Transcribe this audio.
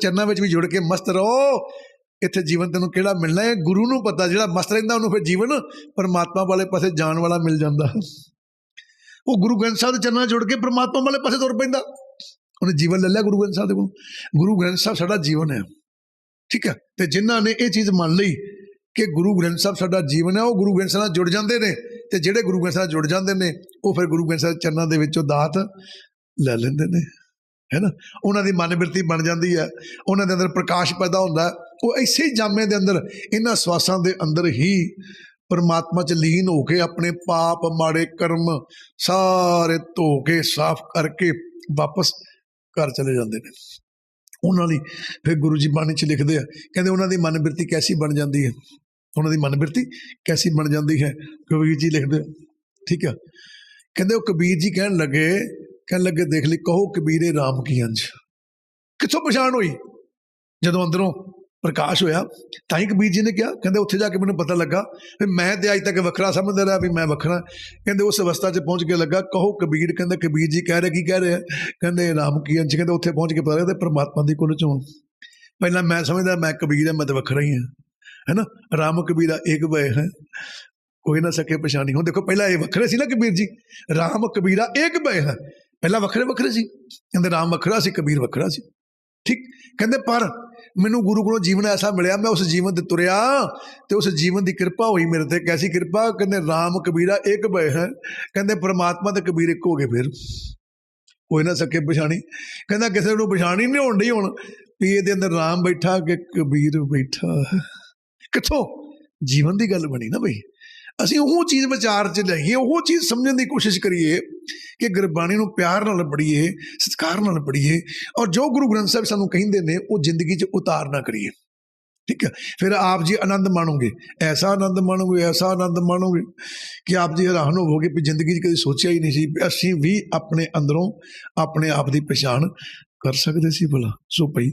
ਚਰਨਾਂ ਵਿੱਚ ਵੀ ਜੁੜ ਕੇ ਮਸਤ ਰਹੋ। ਇੱਥੇ ਜੀਵਨ ਤੈਨੂੰ ਕਿਹੜਾ ਮਿਲਣਾ ਹੈ? ਗੁਰੂ ਨੂੰ ਪਤਾ, ਜਿਹੜਾ ਮਸਤ ਰਹਿੰਦਾ, ਉਹਨੂੰ ਫਿਰ ਜੀਵਨ ਪਰਮਾਤਮਾ ਵਾਲੇ ਪਾਸੇ ਜਾਣ ਵਾਲਾ ਮਿਲ ਜਾਂਦਾ। ਉਹ ਗੁਰੂ ਗ੍ਰੰਥ ਸਾਹਿਬ ਦੇ ਚਰਨਾਂ ਜੁੜ ਕੇ ਪਰਮਾਤਮਾ ਵਾਲੇ ਪਾਸੇ ਤੁਰ ਪੈਂਦਾ। ਉਹਨੇ ਜੀਵਨ ਲੈ ਲਿਆ ਗੁਰੂ ਗ੍ਰੰਥ ਸਾਹਿਬ ਦੇ ਕੋਲ। ਗੁਰੂ ਗ੍ਰੰਥ ਸਾਹਿਬ ਸਾਡਾ ਜੀਵਨ ਹੈ। ਠੀਕ ਹੈ? ਤੇ ਜਿਨ੍ਹਾਂ ਨੇ ਇਹ ਚੀਜ਼ ਮੰਨ ਲਈ ਕਿ ਗੁਰੂ ਗ੍ਰੰਥ ਸਾਹਿਬ ਸਾਡਾ ਜੀਵਨ ਹੈ, ਉਹ ਗੁਰੂ ਗ੍ਰੰਥ ਸਾਹਿਬ ਨਾਲ ਜੁੜ ਜਾਂਦੇ ਨੇ ਤੇ ਜਿਹੜੇ ਗੁਰੂ ਗ੍ਰੰਥ ਸਾਹਿਬ ਜੁੜ ਜਾਂਦੇ ਨੇ, ਉਹ ਫਿਰ ਗੁਰੂ ਗ੍ਰੰਥ ਸਾਹਿਬ ਦੇ ਚਰਨਾਂ ਦੇ ਵਿੱਚੋਂ ਦਾਤ ਲੈ ਲੈਂਦੇ ਨੇ। ਹੈ ਨਾ ਉਹਨਾਂ ਦੀ ਮਨ ਬਿਰਤੀ ਬਣ ਜਾਂਦੀ ਹੈ, ਉਹਨਾਂ ਦੇ ਅੰਦਰ ਪ੍ਰਕਾਸ਼ ਪੈਦਾ ਹੁੰਦਾ ਉਹ ਇਸੇ ਹੀ ਜਾਮੇ ਦੇ ਅੰਦਰ, ਇਹਨਾਂ ਸਵਾਸਾਂ ਦੇ ਅੰਦਰ ਹੀ ਪਰਮਾਤਮਾ ਚ ਲੀਨ ਹੋ ਕੇ ਆਪਣੇ ਪਾਪ, ਮਾੜੇ ਕਰਮ ਸਾਰੇ ਧੋ ਕੇ, ਸਾਫ਼ ਕਰਕੇ ਵਾਪਸ ਘਰ ਚਲੇ ਜਾਂਦੇ ਨੇ। ਉਹਨਾਂ ਲਈ ਫਿਰ ਗੁਰੂ ਜੀ ਬਾਣੀ ਚ ਲਿਖਦੇ ਆ, ਕਹਿੰਦੇ ਉਹਨਾਂ ਦੀ ਮਨ ਬਿਰਤੀ ਕੈਸੀ ਬਣ ਜਾਂਦੀ ਹੈ? ਉਹਨਾਂ ਦੀ ਮਨ ਬਿਰਤੀ ਕੈਸੀ ਬਣ ਜਾਂਦੀ ਹੈ? ਕਬੀਰ ਜੀ ਲਿਖਦੇ ਆ। ਠੀਕ ਆ। ਕਹਿੰਦੇ ਉਹ ਕਬੀਰ ਜੀ ਕਹਿਣ ਲੱਗੇ ਕਹਿਣ ਲੱਗੇ, ਦੇਖ ਲਈ, ਕਹੋ ਕਬੀਰੇ RAM ਕੀ ਅੰਜ? ਕਿੱਥੋਂ ਪਛਾਣ ਹੋਈ? ਜਦੋਂ ਅੰਦਰੋਂ ਪ੍ਰਕਾਸ਼ ਹੋਇਆ, ਤਾਂ ਹੀ ਕਬੀਰ ਜੀ ਨੇ ਕਿਹਾ, ਕਹਿੰਦੇ ਉੱਥੇ ਜਾ ਕੇ ਮੈਨੂੰ ਪਤਾ ਲੱਗਾ ਵੀ ਮੈਂ ਤੇ ਅੱਜ ਤੱਕ ਵੱਖਰਾ ਸਮਝਦਾ ਰਿਹਾ ਵੀ ਮੈਂ ਵੱਖਰਾ। ਕਹਿੰਦੇ ਉਸ ਅਵਸਥਾ 'ਚ ਪਹੁੰਚ ਕੇ ਲੱਗਾ, ਕਹੋ ਕਬੀਰ, ਕਹਿੰਦੇ ਕਬੀਰ ਜੀ ਕਹਿ ਰਹੇ, ਕੀ ਕਹਿ ਰਹੇ ਆ? ਕਹਿੰਦੇ ਰਾਮ ਕੀ ਅੰਸ਼ ਕਹਿੰਦੇ ਉੱਥੇ ਪਹੁੰਚ ਕੇ ਪਤਾ ਲੱਗਦਾ ਪਰਮਾਤਮਾ ਦੀ ਕੁਲ ਚੋਂ ਪਹਿਲਾਂ ਮੈਂ ਸਮਝਦਾ, ਮੈਂ ਕਬੀਰ ਹਾਂ ਮੈਂ ਤਾਂ ਵੱਖਰਾ ਹੀ ਹਾਂ ਹੈਨਾ? ਰਾਮ ਕਬੀਰਾ ਇੱਕ ਬਏ ਹੈ। ਕੋਈ ਨਾ ਸਕੇ ਪਛਾਣੀ। ਹੁਣ ਦੇਖੋ, ਪਹਿਲਾਂ ਇਹ ਵੱਖਰੇ ਸੀ ਨਾ ਕਬੀਰ ਜੀ। ਰਾਮ ਕਬੀਰਾ ਇੱਕ ਬਏ ਹੈ। ਪਹਿਲਾਂ ਵੱਖਰੇ ਵੱਖਰੇ ਸੀ। ਕਹਿੰਦੇ ਰਾਮ ਵੱਖਰਾ ਸੀ, ਕਬੀਰ ਵੱਖਰਾ ਸੀ। ਠੀਕ। ਕਹਿੰਦੇ ਪਰ ਮੈਨੂੰ ਗੁਰੂ ਕੋਲੋਂ ਜੀਵਨ ਐਸਾ ਮਿਲਿਆ, ਮੈਂ ਉਸ ਜੀਵਨ ਤੇ ਤੁਰਿਆ ਤੇ ਉਸ ਜੀਵਨ ਦੀ ਕਿਰਪਾ ਹੋਈ ਮੇਰੇ ਤੇ। ਕੈਸੀ ਕਿਰਪਾ? ਕਹਿੰਦੇ ਰਾਮ ਕਬੀਰਾ ਇੱਕ ਬਏ ਹੈ। ਕਹਿੰਦੇ ਪ੍ਰਮਾਤਮਾ ਤੇ ਕਬੀਰ ਇੱਕ ਹੋ ਗਏ ਫਿਰ। ਕੋਈ ਨਾ ਸਕੇ ਪਛਾਣੀ। ਕਹਿੰਦਾ ਕਿਸੇ ਨੂੰ ਪਛਾਣੀ ਨਹੀਂ ਹੋਣ ਡਈ ਹੁਣ ਵੀ ਇਹਦੇ ਅੰਦਰ ਰਾਮ ਬੈਠਾ ਕਿ ਕਬੀਰ ਬੈਠਾ। ਕਿੱਥੋਂ? ਜੀਵਨ ਦੀ ਗੱਲ ਬਣੀ ਨਾ ਬਈ। ਅਸੀਂ ਉਹ ਚੀਜ਼ ਵਿਚਾਰ 'ਚ ਲਈਏ ਉਹ ਚੀਜ਼ ਸਮਝਣ ਦੀ ਕੋਸ਼ਿਸ਼ ਕਰੀਏ। ਕਿ ਗੁਰਬਾਣੀ ਨੂੰ ਪਿਆਰ ਨਾਲ ਪੜ੍ਹੀਏ, ਸਤਿਕਾਰ ਨਾਲ ਪੜ੍ਹੀਏ ਔਰ ਜੋ ਗੁਰੂ ਗ੍ਰੰਥ ਸਾਹਿਬ ਸਾਨੂੰ ਕਹਿੰਦੇ ਨੇ, ਉਹ ਜ਼ਿੰਦਗੀ 'ਚ ਉਤਾਰਨਾ ਕਰੀਏ। ਠੀਕ ਹੈ? ਫਿਰ ਆਪ ਜੀ ਆਨੰਦ ਮਾਣੋਗੇ? ਐਸਾ ਆਨੰਦ ਮਾਣੋਗੇ, ਐਸਾ ਆਨੰਦ ਮਾਣੋਗੇ ਕਿ ਆਪ ਜੀ ਹੈਰਾਨ ਹੋਵੋਗੇ ਵੀ ਜ਼ਿੰਦਗੀ 'ਚ ਕਦੇ ਸੋਚਿਆ ਹੀ ਨਹੀਂ ਸੀ ਵੀ ਅਸੀਂ ਵੀ ਆਪਣੇ ਅੰਦਰੋਂ ਆਪਣੇ ਆਪ ਦੀ ਪਛਾਣ ਕਰ ਸਕਦੇ ਸੀ ਭਲਾ। ਸੋ ਭਈ